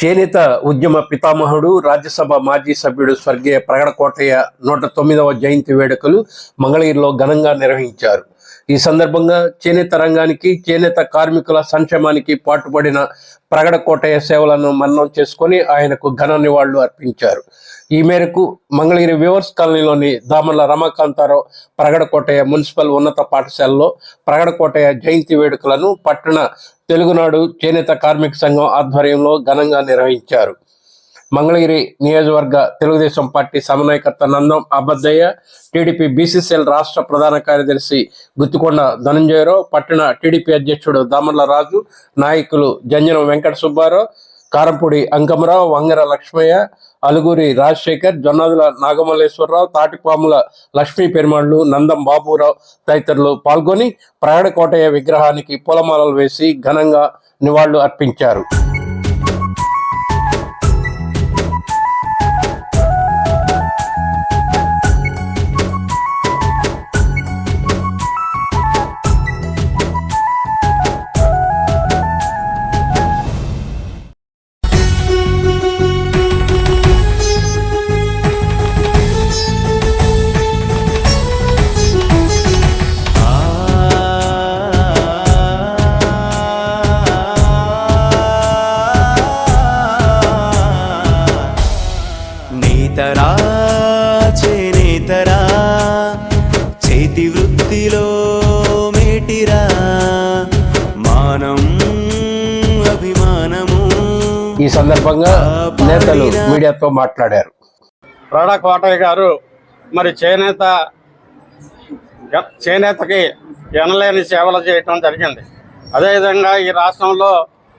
చేనేత ఉద్యమ పితామహుడు రాజ్యసభ మాజీ సభ్యుడు స్వర్గీయ ప్రగడ కోటయ్య నూట తొమ్మిదవ జయంతి వేడుకలు మంగళగిరిలో ఘనంగా నిర్వహించారు. ఈ సందర్భంగా చేనేత రంగానికి చేనేత కార్మికుల సంక్షేమానికి పాటుపడిన ప్రగడ కోటయ్య సేవలను మన్నం చేసుకొని ఆయనకు ఘన నివాళులు అర్పించారు. ఈ మేరకు మంగళగిరి వ్యూవర్స్ కాలనీలోని దామల్ల రమాకాంతారావు ప్రగడ కోటయ్య మున్సిపల్ ఉన్నత పాఠశాలలో ప్రగడ కోటయ్య జయంతి వేడుకలను పట్టణ తెలుగునాడు చేనేత కార్మిక సంఘం ఆధ్వర్యంలో ఘనంగా నిర్వహించారు. మంగళగిరి నియోజకవర్గ తెలుగుదేశం పార్టీ సమన్వయకర్త నందం అబద్దయ్య టీడీపీ బీసీసీఎల్ రాష్ట్ర ప్రధాన కార్యదర్శి గుత్తికొండ ధనంజయరావు పట్టణ టీడీపీ అధ్యక్షుడు దామర్ల రాజు నాయకులు జంజనం వెంకట సుబ్బారావు కారంపూడి అంకమరావు వంగర లక్ష్మయ్య అలుగురి రాజశేఖర్ జొన్నదుల నాగమల్లేశ్వరరావు తాటిపాముల లక్ష్మీ పెరుమాళ్ళు నందం బాబురావు తదితరులు పాల్గొని ప్రగడ కోటయ్య విగ్రహానికి పూలమాలలు వేసి ఘనంగా నివాళులు అర్పించారు. ఈ సందర్భంగా నేతలు మీడియాతో మాట్లాడారు. రాడా కోటయ్య గారు మరి చేనేత చేనేతకి ఎనలేని సేవలు చేయటం జరిగింది. అదేవిధంగా ఈ రాష్ట్రంలో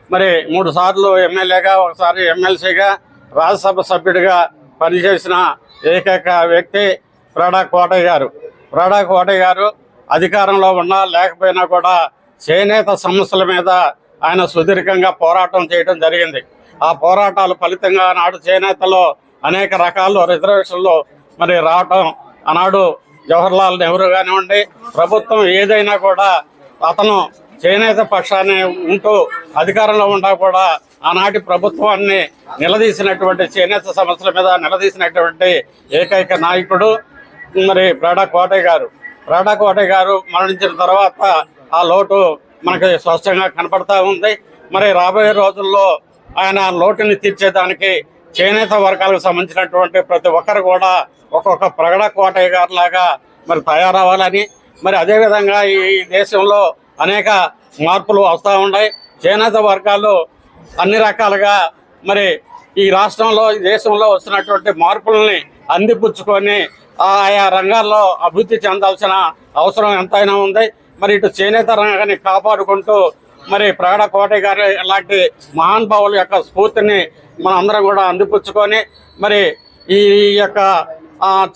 మరి మూడు సార్లు ఎమ్మెల్యేగా ఒకసారి ఎమ్మెల్సీగా రాజ్యసభ సభ్యుడిగా పనిచేసిన ఏకైక వ్యక్తి ప్రాడా కోటయ్య గారు. ప్రాడా కోటయ్య గారు అధికారంలో ఉన్నా లేకపోయినా కూడా చేనేత సమస్యల మీద ఆయన సుదీర్ఘంగా పోరాటం చేయడం జరిగింది. ఆ పోరాటాల ఫలితంగా నాడు చేనేతలో అనేక రకాల్లో రిజర్వేషన్లు మరి రావటం ఆనాడు జవహర్లాల్ నెహ్రూ కానివ్వండి ప్రభుత్వం ఏదైనా కూడా అతను చేనేత పక్షాన్ని ఉంటూ అధికారంలో ఉండా కూడా ఆనాటి ప్రభుత్వాన్ని నిలదీసినటువంటి చేనేత సమస్యల మీద నిలదీసినటువంటి ఏకైక నాయకుడు మరి ప్రాడా కోటయ్య గారు. ప్రాడా కోటయ్య గారు మరణించిన తర్వాత ఆ లోటు మనకి స్పష్టంగా కనపడతా ఉంది. మరి రాబోయే రోజుల్లో ఆయన లోటుని తీర్చేదానికి చేనేత వర్గాలకు సంబంధించినటువంటి ప్రతి ఒక్కరు కూడా ఒక్కొక్క ప్రగడ కోటయ్య గారు లాగా మరి తయారవ్వాలని. మరి అదేవిధంగా ఈ దేశంలో అనేక మార్పులు వస్తూ ఉన్నాయి. చేనేత వర్గాలు అన్ని రకాలుగా మరి ఈ రాష్ట్రంలో ఈ దేశంలో వస్తున్నటువంటి మార్పులని అందిపుచ్చుకొని ఆయా రంగాల్లో అభివృద్ధి చెందాల్సిన అవసరం ఎంతైనా ఉంది. మరి ఇటు చేనేత రంగాన్ని కాపాడుకుంటూ మరి ప్రగడ కోటయ్య గారి లాంటి మహానుభావుల యొక్క స్ఫూర్తిని మనం అందరం కూడా అందిపుచ్చుకొని మరి ఈ యొక్క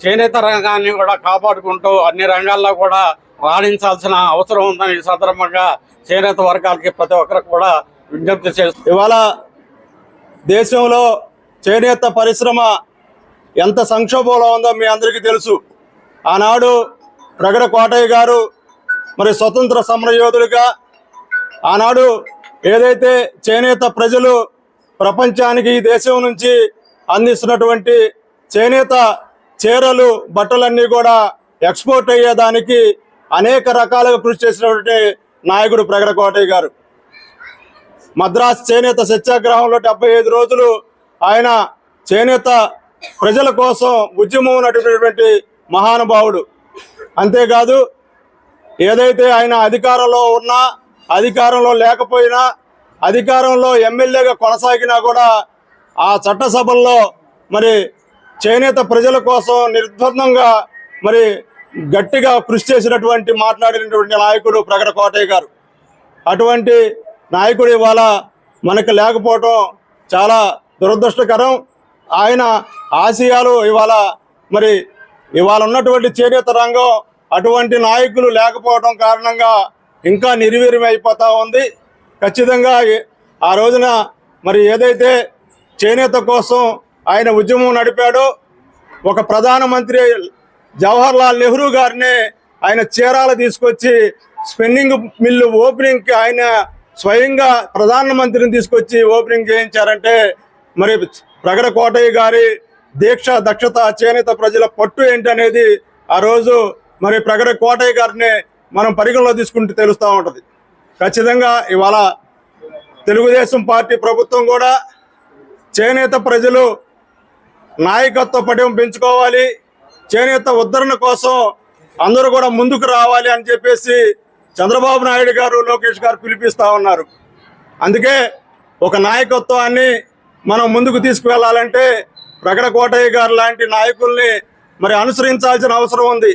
చేనేత రంగాన్ని కూడా కాపాడుకుంటూ అన్ని రంగాల్లో కూడా రాణించాల్సిన అవసరం ఉందని ఈ సందర్భంగా చేనేత వర్గాలకి ప్రతి ఒక్కరికి కూడా విజ్ఞప్తి చేస్తూ ఇవాళ దేశంలో చేనేత పరిశ్రమ ఎంత సంక్షోభంలో ఉందో మీ అందరికీ తెలుసు. ఆనాడు ప్రగడ కోటయ్య గారు మరి స్వతంత్ర సమరయోధుడిగా ఆనాడు ఏదైతే చేనేత ప్రజలు ప్రపంచానికి ఈ దేశం నుంచి అందిస్తున్నటువంటి చేనేత చీరలు బట్టలన్నీ కూడా ఎక్స్పోర్ట్ అయ్యేదానికి అనేక రకాలుగా కృషి చేసినటువంటి నాయకుడు ప్రగడ కోటయ్య గారు. మద్రాస్ చేనేత సత్యాగ్రహంలో డెబ్బై ఐదు రోజులు ఆయన చేనేత ప్రజల కోసం ఉద్యమం నడిపినటువంటి మహానుభావుడు. అంతేకాదు ఏదైతే ఆయన అధికారంలో ఉన్నా అధికారంలో లేకపోయినా అధికారంలో ఎమ్మెల్యేగా కొనసాగినా కూడా ఆ చట్టసభల్లో మరి చేనేత ప్రజల కోసం నిర్బంధంగా మరి గట్టిగా కృషి చేసినటువంటి మాట్లాడినటువంటి నాయకుడు ప్రగడ కోటయ్య గారు. అటువంటి నాయకుడు ఇవాళ మనకు లేకపోవటం చాలా దురదృష్టకరం. ఆయన ఆశయాలు ఇవాళ మరి ఇవాళ ఉన్నటువంటి చేనేత రంగం అటువంటి నాయకులు లేకపోవడం కారణంగా ఇంకా నిర్వీర్యం ఉంది. ఖచ్చితంగా ఆ రోజున మరి ఏదైతే చేనేత కోసం ఆయన ఉద్యమం నడిపాడో ఒక ప్రధానమంత్రి జవహర్ లాల్ నెహ్రూ గారిని ఆయన చీరాల తీసుకొచ్చి స్పిన్నింగ్ మిల్లు ఓపెనింగ్కి ఆయన స్వయంగా ప్రధానమంత్రిని తీసుకొచ్చి ఓపెనింగ్ చేయించారంటే మరి ప్రగడ కోటయ్య గారి దీక్ష దక్షత చేనేత ప్రజల పట్టు ఏంటి అనేది ఆ రోజు మరి ప్రగడ కోటయ్య గారిని మనం పరిగణలో తీసుకుంటే తెలుస్తూ ఉంటుంది. ఖచ్చితంగా ఇవాళ తెలుగుదేశం పార్టీ ప్రభుత్వం కూడా చేనేత ప్రజలు నాయకత్వ పటం పెంచుకోవాలి. చేనేత ఉద్ధరణ కోసం అందరూ కూడా ముందుకు రావాలి అని చెప్పేసి చంద్రబాబు నాయుడు గారు లోకేష్ గారు పిలిపిస్తూ ఉన్నారు. అందుకే ఒక నాయకత్వాన్ని మనం ముందుకు తీసుకువెళ్ళాలంటే ప్రకట కోటయ్య గారు లాంటి నాయకుల్ని మరి అనుసరించాల్సిన అవసరం ఉంది.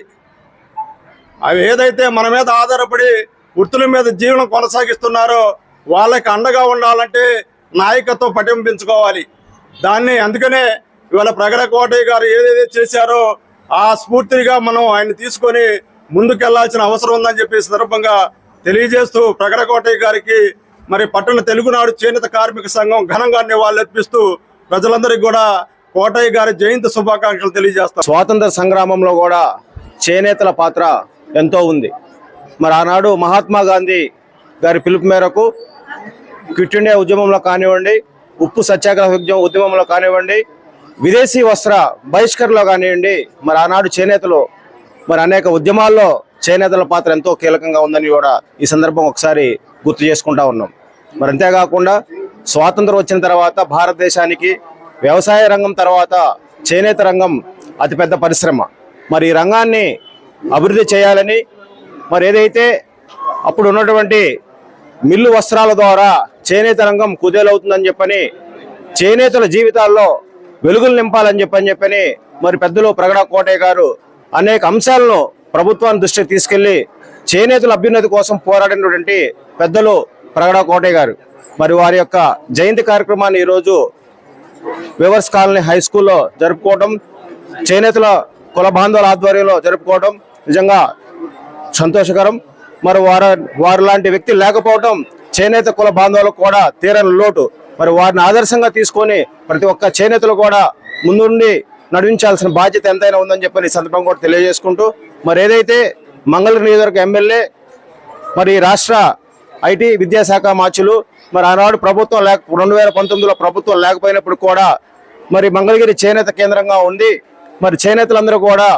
అవి ఏదైతే మన మీద ఆధారపడి వృత్తుల మీద జీవనం కొనసాగిస్తున్నారో వాళ్ళకి అండగా ఉండాలంటే నాయకత్వం పటింపించుకోవాలి దాన్ని అందుకనే ఇవాళ ప్రగడ కోటయ్య గారు ఏదైతే చేశారో ఆ స్ఫూర్తిగా మనం ఆయన తీసుకొని ముందుకెళ్ళాల్సిన అవసరం ఉందని చెప్పి సందర్భంగా తెలియజేస్తూ ప్రగడ కోటయ్య గారికి మరి పట్టణ తెలుగునాడు చేనేత కార్మిక సంఘం ఘనంగా నివాళులర్పిస్తూ ప్రజలందరికీ కూడా కోటయ్య గారి జయంతి శుభాకాంక్షలు తెలియజేస్తారు స్వాతంత్ర సంగ్రామంలో కూడా చేనేతల పాత్ర ఎంతో ఉంది. మరి ఆనాడు మహాత్మా గాంధీ గారి పిలుపు మేరకు క్విట్ ఇండియా ఉద్యమంలో కానివ్వండి ఉప్పు సత్యాగ్రహ ఉద్యమం ఉద్యమంలో కానివ్వండి విదేశీ వస్త్ర బహిష్కరణలో కానివ్వండి మరి ఆనాడు చేనేతలు మరి అనేక ఉద్యమాల్లో చేనేతల పాత్ర ఎంతో కీలకంగా ఉందని కూడా ఈ సందర్భం ఒకసారి గుర్తు చేసుకుంటా ఉన్నాం. మరి అంతేకాకుండా స్వాతంత్రం వచ్చిన తర్వాత భారతదేశానికి వ్యవసాయ రంగం తర్వాత చేనేత రంగం అతిపెద్ద పరిశ్రమ. మరి ఈ రంగాన్ని అభివృద్ధి చేయాలని మరి ఏదైతే అప్పుడు ఉన్నటువంటి మిల్లు వస్త్రాల ద్వారా చేనేత రంగం కుదేలవుతుందని చెప్పని చేనేతల జీవితాల్లో వెలుగులు నింపాలని చెప్పని చెప్పని మరి పెద్దలు ప్రగడ కోటయ్య గారు అనేక అంశాలను ప్రభుత్వాన్ని దృష్టికి తీసుకెళ్ళి చేనేతల అభ్యున్నతి కోసం పోరాడినటువంటి పెద్దలు ప్రగడ కోటయ్య గారు. మరి వారి యొక్క జయంతి కార్యక్రమాన్ని ఈరోజు వివర్స్ కాలనీ హై స్కూల్లో జరుపుకోవడం చేనేతల కుల బాంధవుల ఆధ్వర్యంలో జరుపుకోవడం నిజంగా సంతోషకరం. మరి వారు వారు లాంటి వ్యక్తి లేకపోవడం చేనేత కుల బాంధవులకు కూడా తీరని లోటు. మరి వారిని ఆదర్శంగా తీసుకొని ప్రతి ఒక్క చేనేతలు కూడా ముందుండి నడిపించాల్సిన బాధ్యత ఎంతైనా ఉందని చెప్పని ఈ సందర్భం కూడా తెలియజేసుకుంటూ మరి ఏదైతే మంగళగిరి నియోజకవర్గ ఎమ్మెల్యే మరి రాష్ట్ర ఐటీ విద్యాశాఖ మార్చులు మరి ఆనాడు ప్రభుత్వం లేక రెండు వేల పంతొమ్మిదిలో ప్రభుత్వం లేకపోయినప్పుడు కూడా మరి మంగళగిరి చేనేత కేంద్రంగా ఉంది మరి చేనేతలందరూ కూడా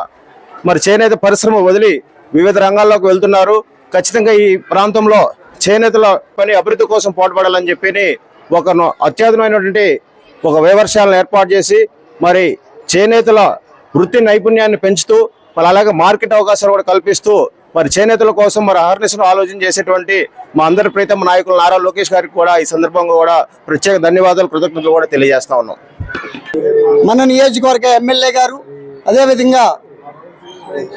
మరి చేనేత పరిశ్రమ వదిలి వివిధ రంగాల్లోకి వెళ్తున్నారు. ఖచ్చితంగా ఈ ప్రాంతంలో చేనేతల పని అభివృద్ధి కోసం పోటీపడాలని చెప్పి ఒక అత్యాధునమైనటువంటి ఒక వ్యవసాయాలను ఏర్పాటు చేసి మరి చేనేతల వృత్తి నైపుణ్యాన్ని పెంచుతూ మరి అలాగే మార్కెట్ అవకాశాలు కూడా కల్పిస్తూ మరి చేనేతల కోసం మరి అహర్నిశను ఆలోచన చేసేటువంటి మా అందరి ప్రీతమ నాయకులు నారా లోకేష్ గారికి కూడా ఈ సందర్భంగా కూడా ప్రత్యేక ధన్యవాదాలు కృతజ్ఞతలు కూడా తెలియజేస్తా ఉన్నాం. మన నియోజకవర్గ ఎమ్మెల్యే గారు అదేవిధంగా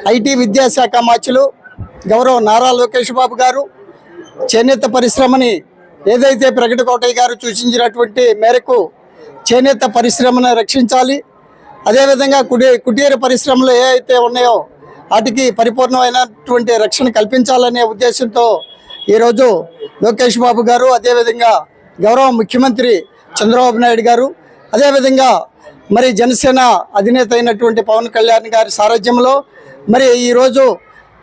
ఐటీ విద్యాశాఖ మార్చులు గౌరవ నారా లోకేష్ బాబు గారు చేనేత పరిశ్రమని ఏదైతే ప్రగతి కోటయ్య గారు సూచించినటువంటి మేరకు చేనేత పరిశ్రమను రక్షించాలి. అదేవిధంగా కుటీ కుటీర పరిశ్రమలు ఏ అయితే ఉన్నాయో వాటికి పరిపూర్ణమైనటువంటి రక్షణ కల్పించాలనే ఉద్దేశంతో ఈరోజు లోకేష్ బాబు గారు అదేవిధంగా గౌరవ ముఖ్యమంత్రి చంద్రబాబు నాయుడు గారు అదేవిధంగా మరి జనసేన అధినేత అయినటువంటి పవన్ కళ్యాణ్ గారి సారథ్యంలో మరి ఈరోజు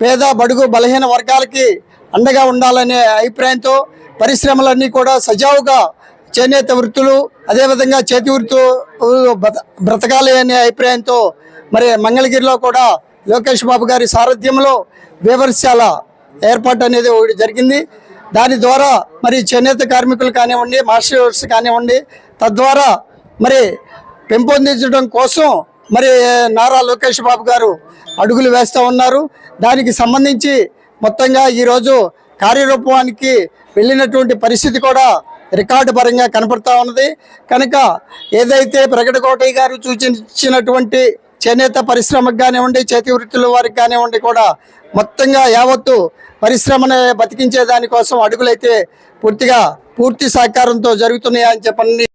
పేద బడుగు బలహీన వర్గాలకి అండగా ఉండాలనే అభిప్రాయంతో పరిశ్రమలన్నీ కూడా సజావుగా చేనేత వృత్తులు అదేవిధంగా చేతి వృత్తులు బ్రత- బ్రతకాలి అనే అభిప్రాయంతో మరి మంగళగిరిలో కూడా లోకేష్ బాబు గారి సారథ్యంలో వివర్శాల ఏర్పాటు అనేది ఒకటి జరిగింది. దాని ద్వారా మరి చేనేత కార్మికులు కానివ్వండి మాస్టర్స్ కానివ్వండి తద్వారా మరి పెంపొందించడం కోసం మరి నారా లోకేష్ బాబు గారు అడుగులు వేస్తూ ఉన్నారు. దానికి సంబంధించి మొత్తంగా ఈరోజు కార్యరూపానికి వెళ్ళినటువంటి పరిస్థితి కూడా రికార్డు పరంగా కనపడతా ఉన్నది. కనుక ఏదైతే ప్రగతి కోటయ్య గారు సూచించినటువంటి చేనేత పరిశ్రమకు కానివ్వండి చేతి వృత్తుల వారికి కానివ్వండి కూడా మొత్తంగా యావత్తు పరిశ్రమను బతికించే దానికోసం అడుగులైతే పూర్తిగా పూర్తి సహకారంతో జరుగుతున్నాయని చెప్పండి